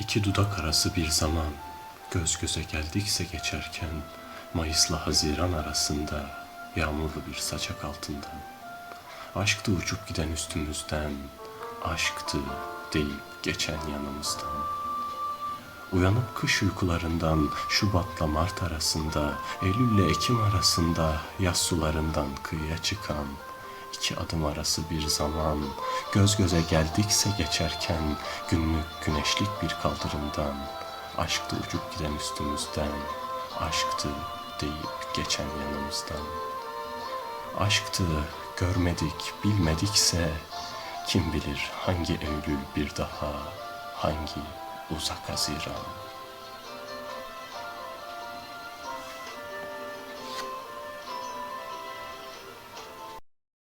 İki dudak arası bir zaman göz göze geldikse geçerken Mayıs'la Haziran arasında yağmurlu bir saçak altından Aşktı uçup giden üstümüzden aşktı deyip geçen yanımızdan. Uyanıp kış uykularından Şubat'la Mart arasında Eylül'le Ekim arasında yaz sularından kıyıya çıkan iki adım arası bir zaman. Göz göze geldikse geçerken günlük güneşlik bir kaldırımdan. Aşktı uçup giden üstümüzden aşktı deyip geçen yanımızdan. Aşktı görmedik bilmedikse kim bilir hangi Eylül bir daha hangi uzak Haziran